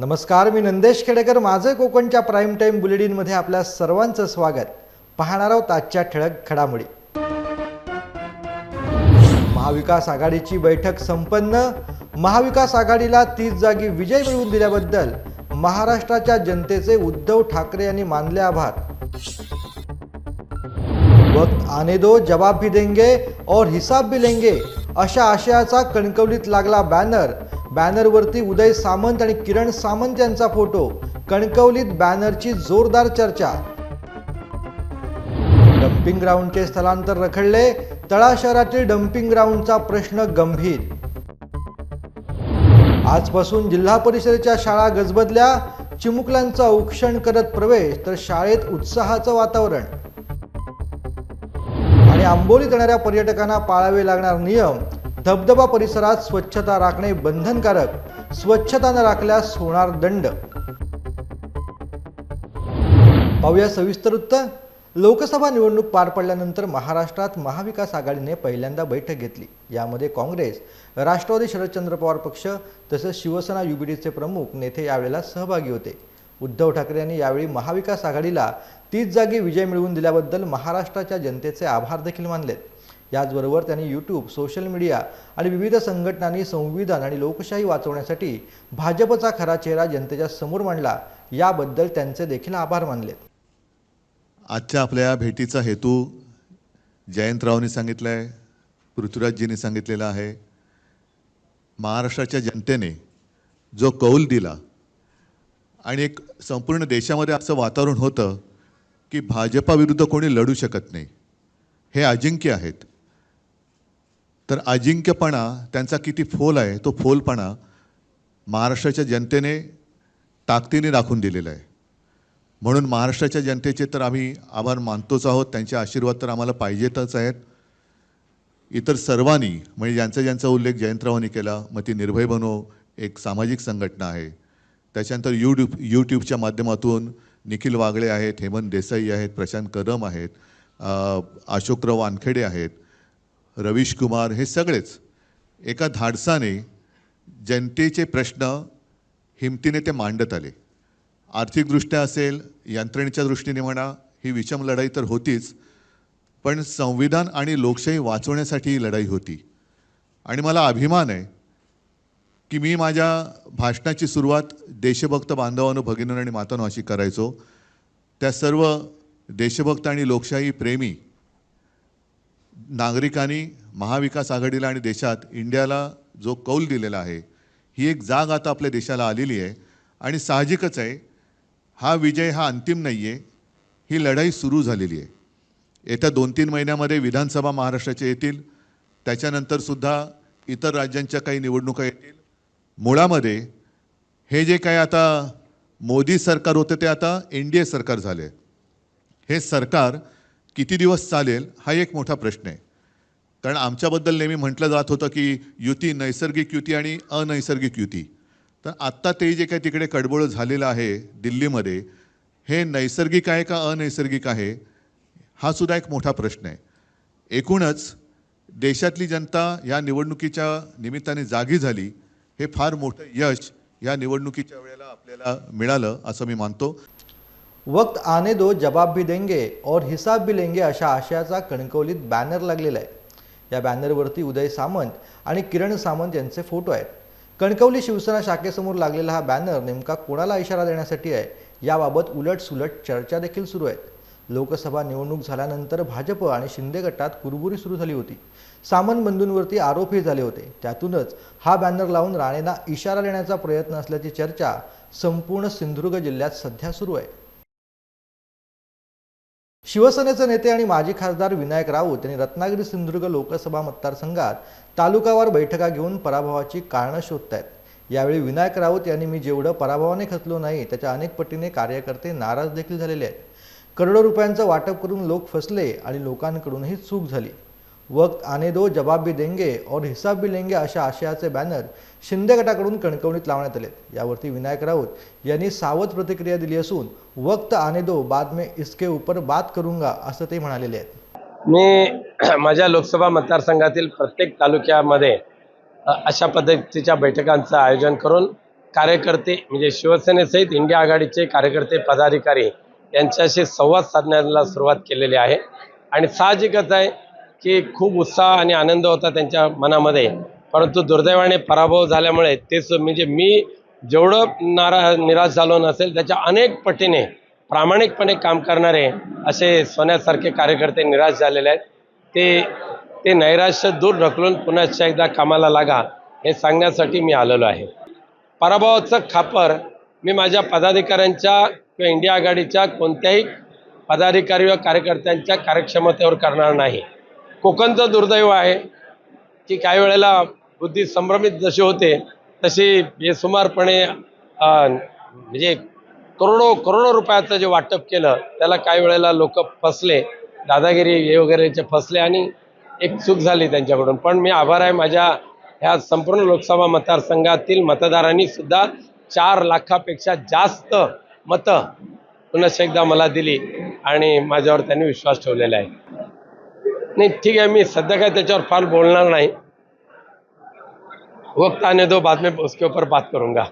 नमस्कार मी नंदेश खेडेकर. माझं कोकणच्या प्राईम टाईम बुलेटिनमध्ये आपल्या सर्वांचं स्वागत. पाहणार आहोत आजच्या ठळक घडामोडी. महाविकास आघाडीची बैठक संपन्न. महाविकास आघाडीला तीस जागी विजय मिळवून दिल्याबद्दल महाराष्ट्राच्या जनतेचे उद्धव ठाकरे यांनी मानले आभार. वक्त आने दो जवाब भी देंगे और हिसाब भी लेंगे अशा आशयाचा कणकवलीत लागला बॅनर बॅनरवरती उदय सामंत आणि किरण सामंत यांचा फोटो कणकवलीत बॅनरची जोरदार चर्चा. डम्पिंग ग्राउंडचे स्थलांतर रखडले तळा शहरातील डम्पिंग ग्राउंडचा प्रश्न गंभीर. आजपासून जिल्हा परिषदेच्या शाळा गजबजल्या चिमुकल्यांचं औक्षण करत प्रवेश तर शाळेत उत्साहाचं वातावरण. आणि आंबोलीत येणाऱ्या पर्यटकांना पाळावे लागणार नियम धबधबा परिसरात स्वच्छता राखणे बंधनकारक. स्वच्छता न राखल्यास होणार दंड. पाहूया सविस्तर उत्तर. लोकसभा निवडणूक पार पडल्यानंतर महाराष्ट्रात महाविकास आघाडीने पहिल्यांदा बैठक घेतली. यामध्ये काँग्रेस राष्ट्रवादी शरदचंद्र पवार पक्ष तसेच शिवसेना युबीडीचे प्रमुख नेते यावेळेला सहभागी होते. उद्धव ठाकरे यांनी यावेळी महाविकास आघाडीला तीच जागी विजय मिळवून दिल्याबद्दल महाराष्ट्राच्या जनतेचे आभार देखील मानलेत. याचबरोबर त्यांनी यूट्यूब सोशल मीडिया आणि विविध संघटनांनी संविधान आणि लोकशाही वाचवण्यासाठी भाजपचा खरा चेहरा जनतेच्या समोर मांडला याबद्दल त्यांचे देखील आभार मानलेत आजच्या आपल्या या भेटीचा हेतू जयंतरावनी सांगितलं आहे पृथ्वीराजजींनी सांगितलेला आहे. महाराष्ट्राच्या जनतेने जो कौल दिला आणि एक संपूर्ण देशामध्ये असं वातावरण होतं की भाजपाविरुद्ध कोणी लढू शकत नाही हे अजिंक्य आहेत. तर अजिंक्यपणा त्यांचा किती फोल आहे तो फोलपणा महाराष्ट्राच्या जनतेने ताकदीने राखून दिलेला आहे. म्हणून महाराष्ट्राच्या जनतेचे तर आम्ही आभार मानतोच आहोत त्यांचे आशीर्वाद तर आम्हाला पाहिजेतच आहेत. इतर सर्वांनी म्हणजे ज्यांचा ज्यांचा उल्लेख जयंतरावांनी केला मग ती निर्भय बनो एक सामाजिक संघटना आहे. त्याच्यानंतर यूट्यूब यूट्यूबच्या माध्यमातून निखिल वागळे आहेत हेमंत देसाई आहेत प्रशांत कदम आहेत अशोकराव वानखेडे आहेत. रवीश कुमार हे सगळेच एका धाडसाने जनतेचे प्रश्न हिमतीने ते मांडत आले. आर्थिकदृष्ट्या असेल यंत्रणेच्या दृष्टीने म्हणा ही विषम लढाई तर होतीच पण संविधान आणि लोकशाही वाचवण्यासाठी ही लढाई होती. आणि मला अभिमान आहे की मी माझ्या भाषणाची सुरुवात देशभक्त बांधवांनो भगिनींनो आणि मातांनो अशी करायचो. त्या सर्व देशभक्त आणि लोकशाही प्रेमी नागरिकांनी महाविकास आघाडीला आणि देशात इंडियाला जो कौल दिलेला आहे ही एक जाग आता आपल्या देशाला आलेली आहे आणि साहजिकच आहे हा विजय हा अंतिम नाही आहे ही लढाई सुरू झालेली आहे. येत्या दोन तीन महिन्यामध्ये विधानसभा महाराष्ट्राच्या येतील त्याच्यानंतरसुद्धा इतर राज्यांच्या काही निवडणुका येतील. मुळामध्ये हे जे काय आता मोदी सरकार होतं ते आता एन डी ए सरकार झाले. हे सरकार किती दिवस चालेल हा एक मोठा प्रश्न आहे. कारण आमच्याबद्दल नेहमी म्हटलं जात होतं की युती नैसर्गिक युती आणि अनैसर्गिक युती. तर आत्ता ते जे काही तिकडे कडबोळ झालेलं आहे दिल्लीमध्ये हे नैसर्गिक आहे का अनैसर्गिक आहे हा सुद्धा एक मोठा प्रश्न आहे. एकूणच देशातली जनता या निवडणुकीच्या निमित्ताने जागी झाली हे फार मोठं यश या निवडणुकीच्या वेळेला आपल्याला मिळालं असं मी मानतो. वक्त आने दो जबाब भी देंगे और हिसाब भी लेंगे अशा आशयाचा कणकवलीत बॅनर लागलेला आहे. या बॅनरवरती उदय सामंत आणि किरण सामंत यांचे फोटो आहेत. कणकवली शिवसेना शाखेसमोर लागलेला हा बॅनर नेमका कोणाला इशारा देण्यासाठी आहे याबाबत उलटसुलट चर्चा देखील सुरू आहेत. लोकसभा निवडणूक झाल्यानंतर भाजप आणि शिंदे गटात कुरबुरी सुरू झाली होती. सामंत बंधूंवरती आरोपही झाले होते. त्यातूनच हा बॅनर लावून राणेंना इशारा देण्याचा प्रयत्न असल्याची चर्चा संपूर्ण सिंधुदुर्ग जिल्ह्यात सध्या सुरू आहे. शिवसेनेचे नेते आणि माजी खासदार विनायक राऊत यांनी रत्नागिरी सिंधुदुर्ग लोकसभा मतदारसंघात तालुकावार बैठका घेऊन पराभवाची कारणं शोधत आहेत यावेळी विनायक राऊत यांनी मी जेवढं पराभवाने खचलो नाही त्याच्या अनेक पटीने कार्यकर्ते नाराज देखील झालेले आहेत. करोडो रुपयांचं वाटप करून लोक फसले आणि लोकांकडूनही चूक झाली. वक्त आने दो जबाब भी देंगे और हिसाब भी लेंगे अशा आशयाचे बॅनर शिंदे गटाकडून कणकवणीत लावण्यात आले यावरती विनायक राऊत यांनी सावध प्रतिक्रिया दिली असून वक्त आने दो बाद में इसके ऊपर बात करूंगा असं ते म्हणालेले आहेत. मी माझ्या लोकसभा मतदारसंघातील प्रत्येक तालुक्यामध्ये अशा पद्धतीच्या बैठकांचं आयोजन करून कार्यकर्ते म्हणजे शिवसेनेसहित इंडिया आघाडीचे कार्यकर्ते पदाधिकारी यांच्याशी संवाद साधण्याला सुरुवात केलेली आहे. आणि साहजिकच आहे की खूप उत्साह आणि आनंद होता त्यांच्या मनामध्ये. परंतु दुर्दैवाने पराभव झाल्यामुळे तेच म्हणजे मी जेवढं नारा निराश झालो नसेल त्याच्या अनेक पटीने प्रामाणिकपणे काम करणारे असे सोन्यासारखे कार्यकर्ते निराश झालेले आहेत. ते ते नैराश्य दूर ढकलून पुन्हा एकदा कामाला लागा हे सांगण्यासाठी मी आलेलो आहे. पराभवाचं खापर मी माझ्या पदाधिकाऱ्यांच्या किंवा इंडिया आघाडीच्या कोणत्याही पदाधिकारी व कार्यकर्त्यांच्या कार्यक्षमतेवर करणार नाही. कोकणचं दुर्दैव आहे की काही वेळेला बुद्धी संभ्रमित जशी होते तशी बेसुमारपणे म्हणजे करोडो करोडो रुपयाचं जे वाटप केलं त्याला काही वेळेला लोक फसले. दादागिरी हे वगैरेचे फसले आणि एक चूक झाली त्यांच्याकडून. पण मी आभार आहे माझ्या ह्या संपूर्ण लोकसभा मतदारसंघातील मतदारांनी सुद्धा चार लाखापेक्षा जास्त मतं पुन्हा एकदा मला दिली आणि माझ्यावर त्यांनी विश्वास ठेवलेला आहे. नाही ठीक आहे मी सध्या काय त्याच्यावर फार बोलणार नाही. वक्त तो दो बाद में उसके ऊपर बात करूंगा.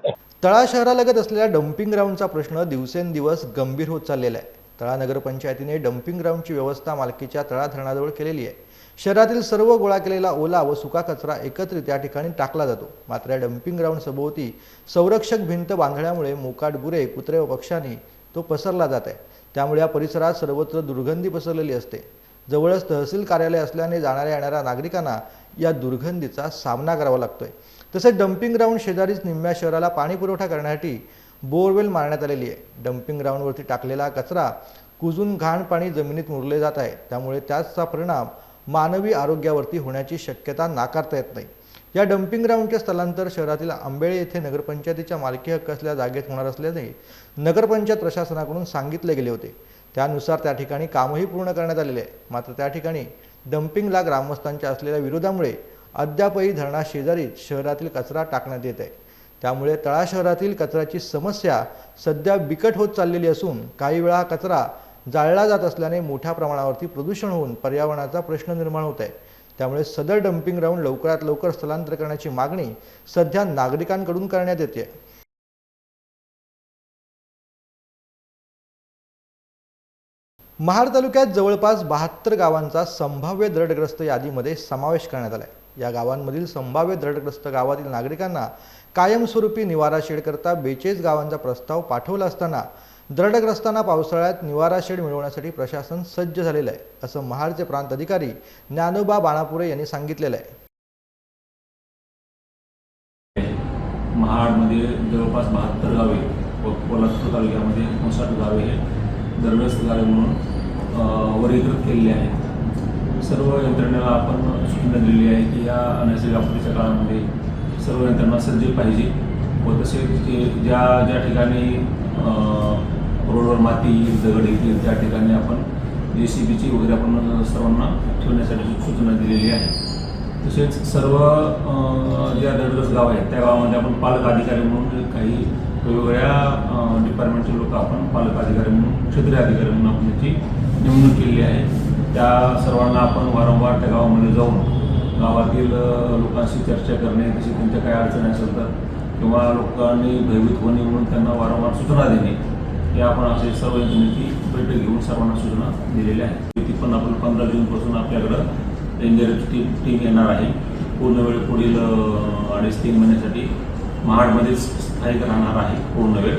तळा शहरालगत असलेल्या डम्पिंग ग्राउंडचा प्रश्न दिवसेंदिवस गंभीर होत चाललेला आहे. तळा नगरपंचायतीने डम्पिंग ग्राउंडची व्यवस्था मालकीच्या तळा धरणाजवळ केलेली आहे. शहरातील सर्व गोळा केलेला ओला व सुका कचरा एकत्रित या ठिकाणी टाकला जातो. मात्र या डम्पिंग ग्राउंड सभोवती संरक्षक भिंत बांधण्यामुळे मोकाट गुरे कुत्रे व पक्ष्यांनी तो पसरला जात आहे. त्यामुळे या परिसरात सर्वत्र दुर्गंधी पसरलेली असते. जवळच तहसील कार्यालय असल्याने जाणाऱ्या येणाऱ्या नागरिकांना या दुर्गंधीचा सामना करावा लागतोय. तसेच डम्पिंग ग्राउंड शेजारीच निम्म्या शहराला पाणी पुरवठा करण्यासाठी बोरवेल मारण्यात आलेली आहे. डम्पिंग ग्राउंडवरती टाकलेला कचरा कुजून घाण पाणी जमिनीत मुरले जात आहे. त्यामुळे त्याचा परिणाम मानवी आरोग्यावरती होण्याची शक्यता नाकारता येत नाही. या डम्पिंग ग्राउंडचे स्थलांतर शहरातील आंबेळे येथे नगरपंचायतीच्या मालकी हक्क असल्या जागेत होणार असल्याने नगरपंचायत प्रशासनाकडून सांगितले गेले होते. त्यानुसार त्या ठिकाणी कामही पूर्ण करण्यात आलेले आहे मात्र त्या ठिकाणी डम्पिंगला ग्रामस्थांच्या असलेल्या विरोधामुळे अद्यापही धरणा शेजारीच शहरातील कचरा टाकण्यात येत आहे. त्यामुळे तळा शहरातील कचऱ्याची समस्या सध्या बिकट होत चाललेली असून काही वेळा हा कचरा जाळला जात असल्याने मोठ्या प्रमाणावरती प्रदूषण होऊन पर्यावरणाचा प्रश्न निर्माण होत आहे. त्यामुळे सदर डम्पिंग ग्राउंड लवकरात लवकर स्थलांतर करण्याची मागणी सध्या नागरिकांकडून करण्यात येते. महाड तालुक्यात जवळपास बहात्तर गावांचा संभाव्य दरडग्रस्त यादीमध्ये समावेश करण्यात आला आहे या गावांमधील संभाव्य दरडग्रस्त गावातील नागरिकांना कायमस्वरूपी निवारा शेडकरता बेचाळीस गावांचा प्रस्ताव पाठवला असताना दरडग्रस्तांना पावसाळ्यात निवारा शेड मिळवण्यासाठी प्रशासन सज्ज झालेलं आहे असं महाडचे प्रांत अधिकारी ज्ञानोबा बाणापुरे यांनी सांगितलेलं आहे. महाडमध्ये जवळपास बहात्तर गावे व पोलादपूर तालुक्यामध्ये एकोणसाठ गावे हे दरग्रस्त म्हणून वर्गीकृत केलेले आहेत. सर्व यंत्रणेला आपण सूचना दिलेली आहे की या नैसर्गिक आपत्तीच्या काळामध्ये सर्व यंत्रणा सज्ज पाहिजे व तसेच जे ज्या ज्या ठिकाणी रोडवर माती येईल दगड येतील त्या ठिकाणी आपण जे सी बीची वगैरे आपण सर्वांना ठेवण्यासाठी सूचना दिलेली आहे. तसेच सर्व ज्या दरग्रस्त गाव आहेत त्या गावामध्ये आपण पालक अधिकारी म्हणून काही वेगवेगळ्या डिपार्टमेंटचे लोक आपण पालक अधिकारी म्हणून क्षेत्रीय अधिकारी म्हणून आपण त्याची नेमणूक केलेली आहे. त्या सर्वांना आपण वारंवार त्या गावामध्ये जाऊन गावातील लोकांशी चर्चा करणे तशी त्यांच्या काही अडचणी असेल तर किंवा लोकांनी भयभीत होणे म्हणून त्यांना वारंवार सूचना देणे हे आपण असे सर्व यंत्रणेची बैठक घेऊन सर्वांना सूचना दिलेल्या आहेत. ती पण आपण पंधरा जूनपासून आपल्याकडं एनडीआरएफची टीम टीम येणार आहे. पूर्ण वेळ पुढील अडीच तीन महिन्यासाठी महाडमध्येच स्थायिक राहणार आहे पूर्ण वेळ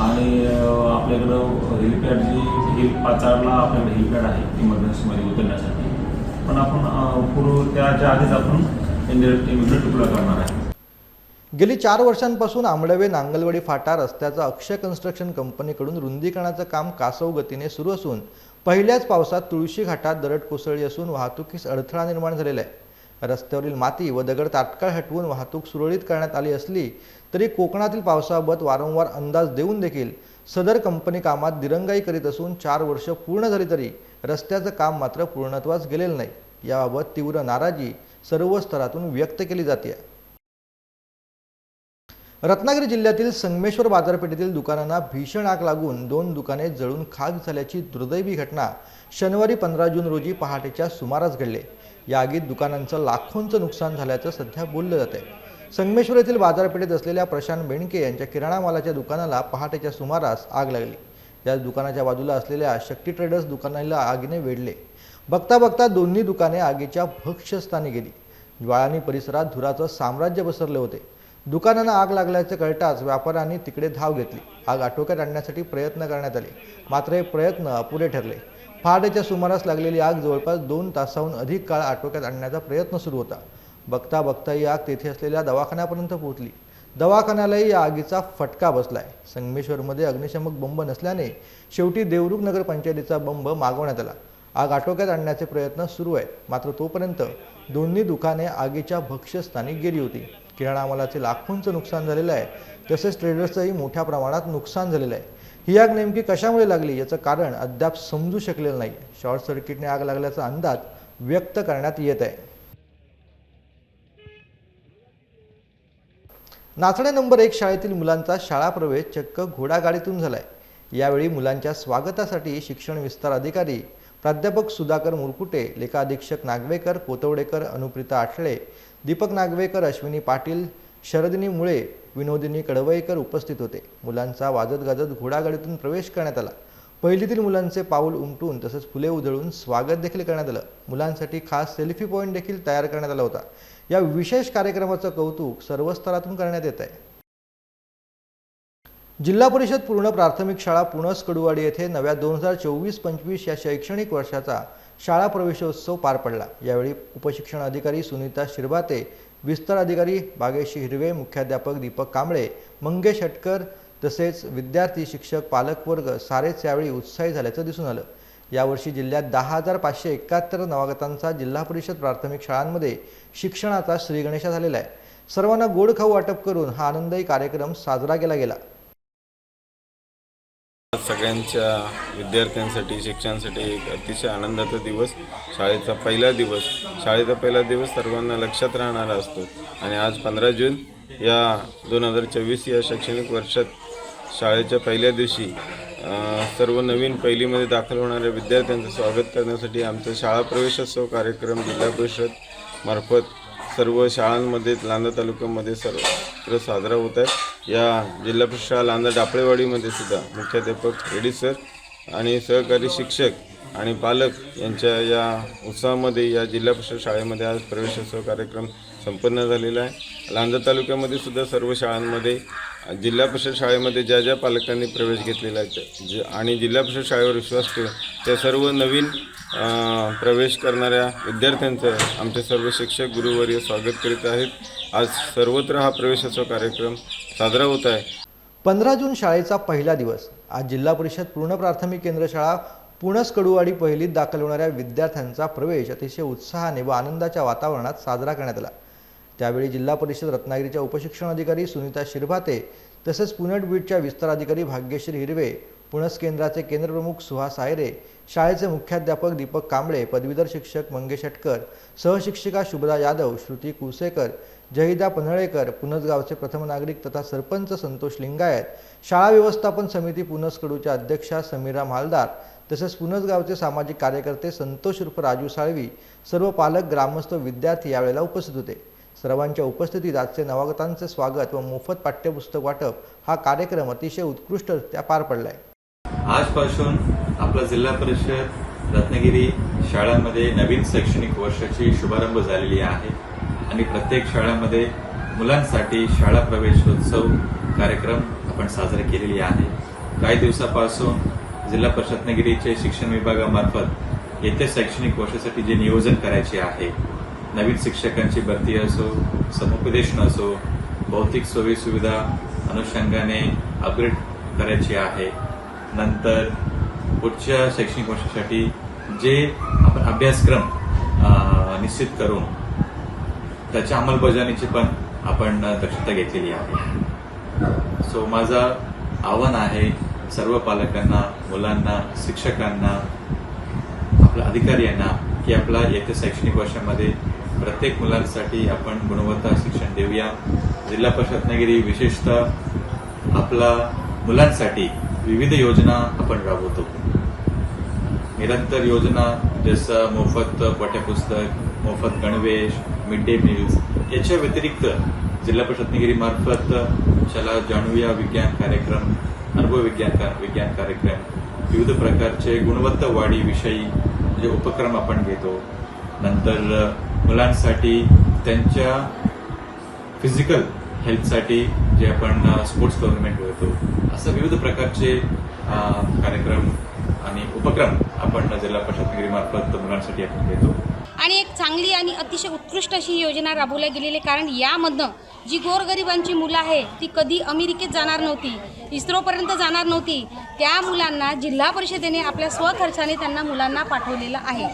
आणि आपल्याकडं हेलिपॅड जी हिल पाचारला आपल्याकडे हेलिपॅड आहे इमर्जन्सीमध्ये उतरण्यासाठी. पण आपण पूर्व त्याच्या आधीच आपण एनडीआरएफ टीम इकडे करणार आहे. गेली चार वर्षांपासून आंबळवे नांगलवाडी फाटा रस्त्याचं अक्षय कन्स्ट्रक्शन कंपनीकडून रुंदीकरणाचं काम कासव गतीने सुरू असून पहिल्याच पावसात तुळशी घाटात दरड कोसळली असून वाहतुकीस अडथळा निर्माण झालेला आहे. रस्त्यावरील माती व दगड तात्काळ हटवून वाहतूक सुरळीत करण्यात आली असली तरी कोकणातील पावसाबाबत वारंवार अंदाज देऊन देखील सदर कंपनी कामात दिरंगाई करीत असून चार वर्ष पूर्ण झाली तरी रस्त्याचं काम मात्र पूर्णत्वास गेलेलं नाही. याबाबत तीव्र नाराजी सर्व स्तरातून व्यक्त केली जाते. रत्नागिरी जिल्ह्यातील संगमेश्वर बाजारपेठेतील दुकानांना भीषण आग लागून दोन दुकाने जळून खाक झाल्याची दुर्दैवी घटना शनिवारी पंधरा जून रोजी पहाटेच्या सुमारास घडले. या आगीत दुकानांचं लाखोंचं नुकसान झाल्याचं सध्या बोललं जात आहे संगमेश्वर येथील बाजारपेठेत असलेल्या प्रशांत बेणके यांच्या किराणा मालाच्या दुकानाला पहाटेच्या सुमारास आग लागली. या दुकानाच्या बाजूला असलेल्या शक्ती ट्रेडर्स दुकानाला आगीने वेढले. बघता बघता दोन्ही दुकाने आगीच्या भक्ष्यस्थानी गेली. ज्वाळानी परिसरात धुराचं साम्राज्य पसरले होते. दुकानांना आग लागल्याचं कळताच व्यापाऱ्यांनी तिकडे धाव घेतली. आग आटोक्यात आणण्यासाठी प्रयत्न करण्यात आले. मात्र हे प्रयत्न अपुरे ठरले. पहाटेच्या सुमारास लागलेली आग जवळपास दोन तासाहून अधिक काळ आटोक्यात आणण्याचा प्रयत्न सुरू होता. बघता बघता ही आग तेथे असलेल्या दवाखान्यापर्यंत पोहोचली. दवाखान्यालाही या आगीचा फटका बसलाय. संगमेश्वरमध्ये अग्निशमक बंब नसल्याने शेवटी देवरुख नगरपंचायतीचा बंब मागवण्यात आला. आग आटोक्यात आणण्याचे प्रयत्न सुरू आहेत. मात्र तोपर्यंत दोन्ही दुकाने आगीच्या भक्ष्यस्थानी गेली होती. किराणा मालाचे लाखोंचं नुकसान झालेलं आहे. तसेच ट्रेडर्सचंही मोठ्या प्रमाणात नुकसान झालेलं आहे. ही आग नेमकी कशामुळे लागली याचं कारण अद्याप समजू शकलेलं नाही शॉर्ट सर्किटने आग लागल्याचा अंदाज व्यक्त करण्यात येत आहे. नाचणे नंबर एक शाळेतील मुलांचा शाळा प्रवेश चक्क घोडागाडीतून झालाय. यावेळी मुलांच्या स्वागतासाठी शिक्षण विस्तार अधिकारी प्राध्यापक सुधाकर मुरकुटे लेखा अधीक्षक नागवेकर कोतवडेकर अनुप्रिता आठळे दीपक नागवेकर अश्विनी पाटील शरदिनी मुळे विनोदिनी कडवईकर उपस्थित होते. मुलांचा वाजत गाजत घोडागाडीतून प्रवेश करण्यात आला. पहिलीतील मुलांचे पाऊल उमटून तसंच फुले उधळून स्वागत देखील करण्यात आलं. मुलांसाठी खास सेल्फी पॉईंट देखील तयार करण्यात आला होता. या विशेष कार्यक्रमाचं कौतुक सर्व स्तरातून करण्यात येत आहे जिल्हा परिषद पूर्ण प्राथमिक शाळा पुणस कडुवाडी येथे नव्या दोन हजार चोवीस पंचवीस या शैक्षणिक वर्षाचा शाळा प्रवेशोत्सव पार पडला. यावेळी उपशिक्षण अधिकारी सुनीता शिरभाते विस्तार अधिकारी बागेशी हिरवे मुख्याध्यापक दीपक कांबळे मंगेश हटकर तसेच विद्यार्थी शिक्षक पालक वर्ग सारेच यावेळी उत्साही झाल्याचं दिसून आलं. यावर्षी जिल्ह्यात दहा हजार पाचशे एकाहत्तर नवागतांचा जिल्हा परिषद प्राथमिक शाळांमध्ये शिक्षणाचा श्रीगणेशा झालेला आहे. सर्वांना गोड खाऊ वाटप करून हा आनंददायी कार्यक्रम साजरा केला गेला. सगळ्यांच्या विद्यार्थ्यांसाठी शिक्षणासाठी एक अतिशय आनंदाचा दिवस शाळेचा पहिला दिवस. शाळेचा पहिला दिवस सर्वांना लक्षात राहणारा असतो. आणि आज पंधरा जून या दोन हजार चोवीस या शैक्षणिक वर्षात शाळेच्या पहिल्या दिवशी सर्व नवीन पहिलीमध्ये दाखल होणाऱ्या विद्यार्थ्यांचं स्वागत करण्यासाठी आमचा शाळा प्रवेशोत्सव कार्यक्रम जिल्हा परिषद मार्फत सर्व शाळांमध्ये लांजा तालुक्यामध्ये सर्वत्र साजरा होत आहे. या जिल्हा परिषद शाळा लांजा डापळेवाडीमध्ये सुद्धा मुख्याध्यापक एडी सर आणि सहकारी शिक्षक आणि पालक यांच्या या उत्साहामध्ये या जिल्हा परिषद शाळेमध्ये आज प्रवेशोत्सव कार्यक्रम संपन्न झालेला आहे. लांजा तालुक्यामध्ये सुद्धा सर्व शाळांमध्ये जिल्हा परिषद शाळेमध्ये ज्या ज्या पालकांनी प्रवेश घेतलेला आहे ज जे आणि जिल्हा परिषद शाळेवर विश्वास ठेवून त्या सर्व नवीन प्रवेश करणाऱ्या विद्यार्थ्यांचं आमचे सर्व शिक्षक गुरुवर्य स्वागत करीत आहेत. आज सर्वत्र हा प्रवेशाचा कार्यक्रम साजरा होत आहे. पंधरा जून शाळेचा पहिला दिवस. आज जिल्हा परिषद पूर्ण प्राथमिक केंद्र शाळा पुणस कडुवाडी पहिलीत दाखल होणाऱ्या विद्यार्थ्यांचा प्रवेश अतिशय उत्साहाने व आनंदाच्या वातावरणात साजरा करण्यात आला. त्यावेळी जिल्हा परिषद रत्नागिरीच्या उपशिक्षण अधिकारी सुनीता शिरभाते तसेच पुणेट बीडच्या विस्तार अधिकारी भाग्यश्री हिरवे पुणस केंद्राचे केंद्रप्रमुख सुहास आयरे शाळेचे मुख्याध्यापक दीपक कांबळे पदवीधर शिक्षक मंगेश अटकर सहशिक्षिका शुभदा यादव श्रुती कुसेकर जहिदा पन्हळेकर पुनसगावचे प्रथम नागरिक तथा सरपंच संतोष लिंगायत शाळा व्यवस्थापन समिती पुनस कडूच्या अध्यक्षा समीरा मालदार तसेच पुनसगावचे सामाजिक कार्यकर्ते संतोष उर्फ राजू साळवी सर्व पालक ग्रामस्थ विद्यार्थी यावेळेला उपस्थित होते. सर्वांच्या उपस्थितीत आजचे नवागतांचे स्वागत व मोफत पाठ्यपुस्तक वाटप हा कार्यक्रम अतिशय उत्कृष्टरित्या पार पडलाय. आजपासून आपला जिल्हा परिषद रत्नागिरी शाळांमध्ये नवीन शैक्षणिक वर्षाची शुभारंभ झालेली आहे. आणि प्रत्येक शाळांमध्ये मुलांसाठी शाळा प्रवेशोत्सव कार्यक्रम आपण साजरे केलेली आहे. काही दिवसापासून जिल्हा परिषद रत्नागिरीचे शिक्षण विभागामार्फत येत्या शैक्षणिक वर्षासाठी जे नियोजन करायचे आहे नवीन शिक्षकांची भरती असो समुपदेशन असो भौतिक सोयीसुविधा अनुषंगाने अपग्रेड करायची आहे. नंतर पुढच्या शैक्षणिक वर्षासाठी जे आपण अभ्यासक्रम निश्चित करून त्याच्या अंमलबजावणीची पण आपण दक्षता घेतलेली आहे. सो माझं आव्हान आहे सर्व पालकांना मुलांना शिक्षकांना आपल्या अधिकाऱ्यांना की आपल्या येत्या शैक्षणिक वर्षामध्ये प्रत्येक मुलांसाठी आपण गुणवत्ता शिक्षण देऊया. जिल्हा परिषद रत्नागिरी विशेषतः आपला मुलांसाठी विविध योजना आपण राबवतो. निरंतर योजना जसं मोफत पाठ्यपुस्तक मोफत गणवेश मिड डे मील्स याच्या व्यतिरिक्त जिल्हा परिषद शाला जाणूया विज्ञान कार्यक्रम अनुभव विज्ञान का- विज्ञान कार्यक्रम. विविध प्रकारचे गुणवत्ता वाढी विषयी जे उपक्रम आपण घेतो. नंतर मुलांसाठी त्यांच्या फिजिकल हेल्थसाठी जे आपण स्पोर्ट्स टुर्नामेंट करतो असं विविध प्रकारचे कार्यक्रम आणि उपक्रम आपण जिल्हा परिषद मुलांसाठी आपण घेतो आणि एक चांगली आणि अतिशय उत्कृष्ट अशी योजना राबवल्या गेलेली आहे. कारण यामधनं जी गोरगरिबांची मुलं आहे ती कधी अमेरिकेत जाणार नव्हती इस्रोपर्यंत जाणार नव्हती त्या मुलांना जिल्हा परिषदेने आपल्या स्वखर्चाने त्यांना मुलांना पाठवलेलं आहे.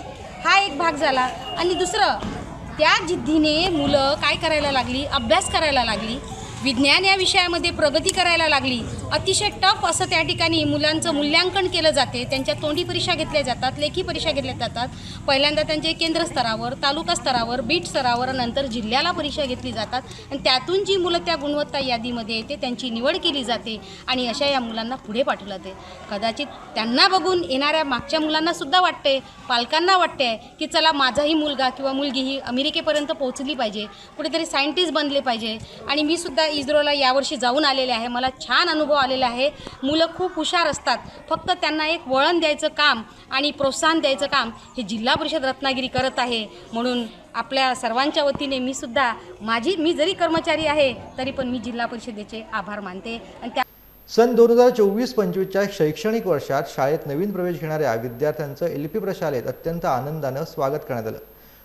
हा एक भाग झाला. आणि दुसरं त्या जिद्दीने मुलं काय करायला लागली? अभ्यास करायला लागली? विज्ञान या विषयामध्ये प्रगती करायला लागली. अतिशय टफ असं त्या ठिकाणी मुलांचं मूल्यांकन केलं जाते. त्यांच्या तोंडी परीक्षा घेतल्या जातात लेखी परीक्षा घेतल्या जातात. पहिल्यांदा त्यांचे केंद्र स्तरावर तालुका स्तरावर बीट स्तरावर नंतर जिल्ह्याला परीक्षा घेतली जातात. आणि त्यातून जी मुलं त्या गुणवत्ता यादीमध्ये येते त्यांची निवड केली जाते आणि अशा या मुलांना पुढे पाठवलं जाते. कदाचित त्यांना बघून येणाऱ्या मागच्या मुलांनासुद्धा वाटते पालकांना वाटते की चला माझाही मुलगा किंवा मुलगी ही अमेरिकेपर्यंत पोहोचली पाहिजे. कुठेतरी सायंटिस्ट बनले पाहिजे. आणि मी सुद्धा इस्रोला यावर्षी जाऊन आलेले आहे. मला छान अनुभव आलेला आहे. मुलं खूप हुशार असतात. फक्त त्यांना एक वळण द्यायचं काम आणि प्रोत्साहन द्यायचं काम हे जिल्हा परिषद रत्नागिरी करत आहे. म्हणून आपल्या सर्वांच्या वतीने मी सुद्धा माझी मी जरी कर्मचारी आहे तरी पण मी जिल्हा परिषदेचे आभार मानते. आणि त्या सन दोन हजार चोवीस पंचवीसच्या शैक्षणिक वर्षात शाळेत नवीन प्रवेश घेणाऱ्या विद्यार्थ्यांचं एल पी प्रशालेत अत्यंत आनंदानं स्वागत करण्यात आलं.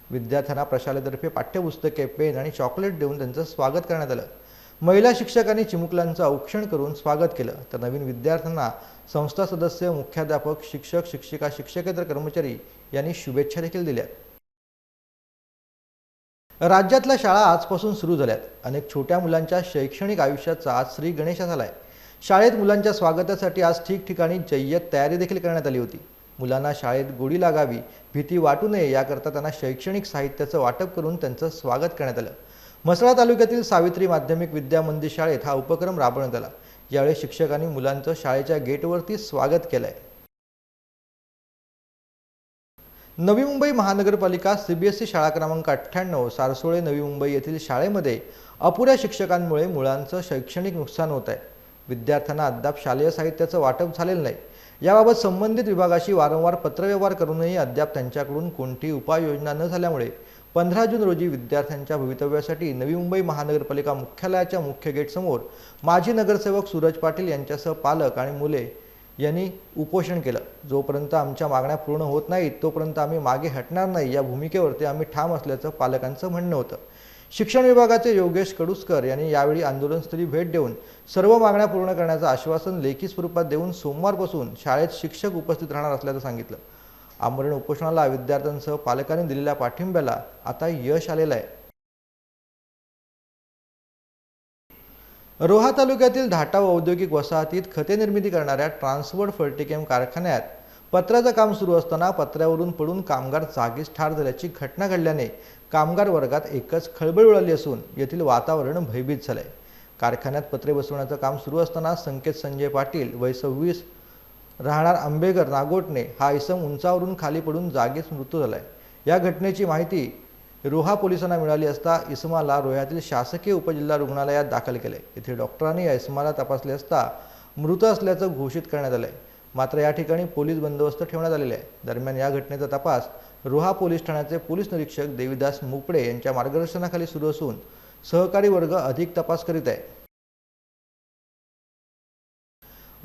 विद्यार्थ्यांना प्रशालेतर्फे पाठ्यपुस्तके पेन आणि चॉकलेट देऊन त्यांचं स्वागत करण्यात आलं. महिला शिक्षकांनी चिमुकल्यांचं औक्षण करून स्वागत केलं. तर नवीन विद्यार्थ्यांना संस्था सदस्य मुख्याध्यापक शिक्षक शिक्षिका शिक्षकेतर कर्मचारी यांनी शुभेच्छा देखील दिल्या राज्यातल्या शाळा आजपासून सुरू झाल्यात. अनेक छोट्या मुलांच्या शैक्षणिक आयुष्याचा आज श्री गणेशा झालाय शाळेत मुलांच्या स्वागतासाठी आज ठिकठिकाणी जय्यत तयारी देखील करण्यात आली होती. मुलांना शाळेत गोडी लागावी भीती वाटू नये याकरता त्यांना शैक्षणिक साहित्याचं वाटप करून त्यांचं स्वागत करण्यात आलं. म्हसळा तालुक्यातील सावित्री माध्यमिक विद्या मंदिर शाळेत हा उपक्रम राबवण्यात आला. यावेळी शिक्षकांनी मुलांचं शाळेच्या गेटवरती स्वागत केलंय. नवी मुंबई महानगरपालिका सीबीएसई शाळा क्रमांक अठ्ठ्याण्णव सारसोळे नवी मुंबई येथील शाळेमध्ये अपुऱ्या शिक्षकांमुळे मुलांचं शैक्षणिक नुकसान होत आहे विद्यार्थ्यांना अद्याप शालेय साहित्याचं वाटप झालेलं नाही. याबाबत संबंधित विभागाशी वारंवार पत्रव्यवहार करूनही अद्याप त्यांच्याकडून कोणतीही उपाययोजना न झाल्यामुळे पंधरा जून रोजी विद्यार्थ्यांच्या भवितव्यासाठी नवी मुंबई महानगरपालिका मुख्यालयाच्या मुख्य गेटसमोर माजी नगरसेवक सूरज पाटील यांच्यासह पालक आणि मुले यांनी उपोषण केलं. जोपर्यंत आमच्या मागण्या पूर्ण होत नाहीत तोपर्यंत आम्ही मागे हटणार नाही. या भूमिकेवरती आम्ही ठाम असल्याचं पालकांचं म्हणणं होतं. शिक्षण विभागाचे योगेश कडुसकर यांनी यावेळी आंदोलनस्थळी भेट देऊन सर्व मागण्या पूर्ण करण्याचं आश्वासन लेखी स्वरूपात देऊन सोमवारपासून शाळेत शिक्षक उपस्थित राहणार असल्याचं सांगितलं. आमरण उपोषणाला विद्यार्थ्यांसह पालकांनी दिलेल्या पाठिंब्याला आता यश आलेलं आहे. रोहा तालुक्यातील धाटाव औद्योगिक वसाहतीत खते निर्मिती करणाऱ्या ट्रान्सवर्ड फर्टिकेम कारखान्यात पत्र्याचं काम सुरू असताना पत्र्यावरून पडून कामगार जागीच ठार झाल्याची घटना घडल्याने कामगार वर्गात एकच खळबळ उडाली असून येथील वातावरण भयभीत झालंय. कारखान्यात पत्रे बसवण्याचं काम सुरू असताना संकेत संजय पाटील वय सव्वीस राहणार आंबेकर नागोटणे हा इसम उंचावरून खाली पडून जागीच मृत्यू झालाय. या घटनेची माहिती रोहा पोलिसांना मिळाली असता इसमाला रोह्यातील शासकीय उपजिल्हा रुग्णालयात दाखल केले येथे डॉक्टरांनी या इसमाला तपासले असता मृत असल्याचं घोषित करण्यात आलंय. मात्र या ठिकाणी पोलीस बंदोबस्त ठेवण्यात आलेला आहे. दरम्यान या घटनेचा तपास रोहा पोलीस ठाण्याचे पोलीस निरीक्षक देवीदास मुपडे यांच्या मार्गदर्शनाखाली सुरू असून सहकारी वर्ग अधिक तपास करीत आहे.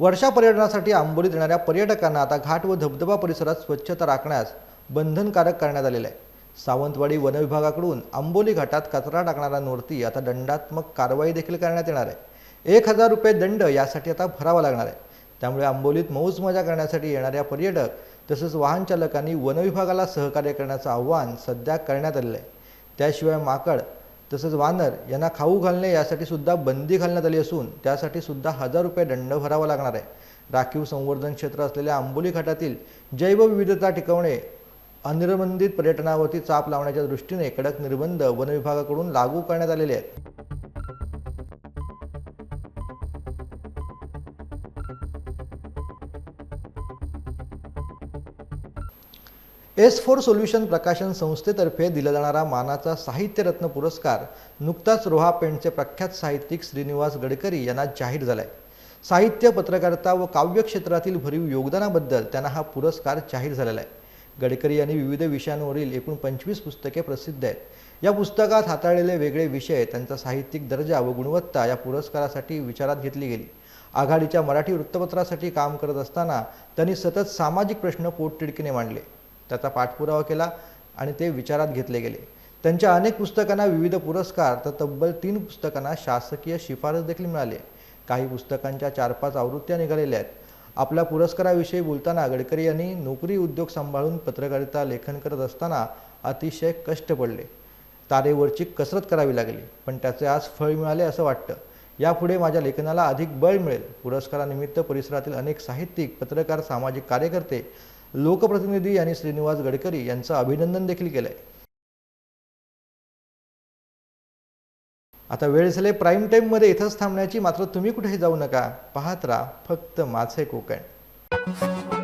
वर्षा पर्यटनासाठी आंबोलीत येणाऱ्या पर्यटकांना आता घाट व धबधबा परिसरात स्वच्छता राखण्यास बंधनकारक करण्यात आलेलं आहे. सावंतवाडी वनविभागाकडून आंबोली घाटात कचरा टाकणाऱ्यांवरती आता दंडात्मक कारवाई देखील करण्यात येणार आहे. एक हजार रुपये दंड यासाठी आता भरावा लागणार आहे. त्यामुळे आंबोलीत मौज मजा करण्यासाठी येणाऱ्या पर्यटक तसंच वाहन चालकांनी सहकार्य करण्याचं आव्हान सध्या करण्यात आलेलं आहे. त्याशिवाय माकड तसंच वानर यांना खाऊ घालणे यासाठी सुद्धा बंदी घालण्यात आली असून त्यासाठी सुद्धा हजार रुपये दंड भरावा लागणार आहे. राखीव संवर्धन क्षेत्र असलेल्या आंबोली घाटातील जैवविविधता टिकवणे अनिर्बंधित पर्यटनावरती चाप लावण्याच्या दृष्टीने कडक निर्बंध वनविभागाकडून लागू करण्यात आलेले आहेत. एस फोर सोल्युशन प्रकाशन संस्थेतर्फे दिला जाणारा मानाचा साहित्यरत्न पुरस्कार नुकताच रोहा पेंटचे प्रख्यात साहित्यिक श्रीनिवास गडकरी यांना जाहीर झालाय. साहित्य पत्रकारिता व काव्य क्षेत्रातील भरीव योगदानाबद्दल त्यांना हा पुरस्कार जाहीर झालेला आहे. गडकरी यांनी विविध विषयांवरील एकूण पंचवीस पुस्तके प्रसिद्ध आहेत. या पुस्तकात हाताळलेले वेगळे विषय त्यांचा साहित्यिक दर्जा व गुणवत्ता या पुरस्कारासाठी विचारात घेतली गेली. आघाडीच्या मराठी वृत्तपत्रासाठी काम करत असताना त्यांनी सतत सामाजिक प्रश्न पोटतिडकीने मांडले. त्याचा पाठपुरावा केला आणि ते विचारात घेतले गेले. त्यांच्या अनेक पुस्तकांना विविध पुरस्कार तर तब्बल तीन पुस्तकांना शासकीय शिफारस देखील मिळाली काही पुस्तकांच्या चार पाच आवृत्त्या निघालेल्या आहेत. आपल्या पुरस्काराविषयी बोलताना गडकरी यांनी नोकरी उद्योग सांभाळून पत्रकारिता लेखन करत असताना अतिशय कष्ट पडले. तारेवरची कसरत करावी लागली पण त्याचे आज फळ मिळाले असं वाटतं. यापुढे माझ्या लेखनाला अधिक बळ मिळेल. पुरस्कारानिमित्त परिसरातील अनेक साहित्यिक पत्रकार सामाजिक कार्यकर्ते लोकप्रतिनिधी यांनी श्रीनिवास गडकरी यांचं अभिनंदन देखील केलंय. आता वेळ झाले प्राईम टाईममध्ये इथंच थांबण्याची मात्र तुम्ही कुठेही जाऊ नका. पाहत राहा फक्त माझे कोकण.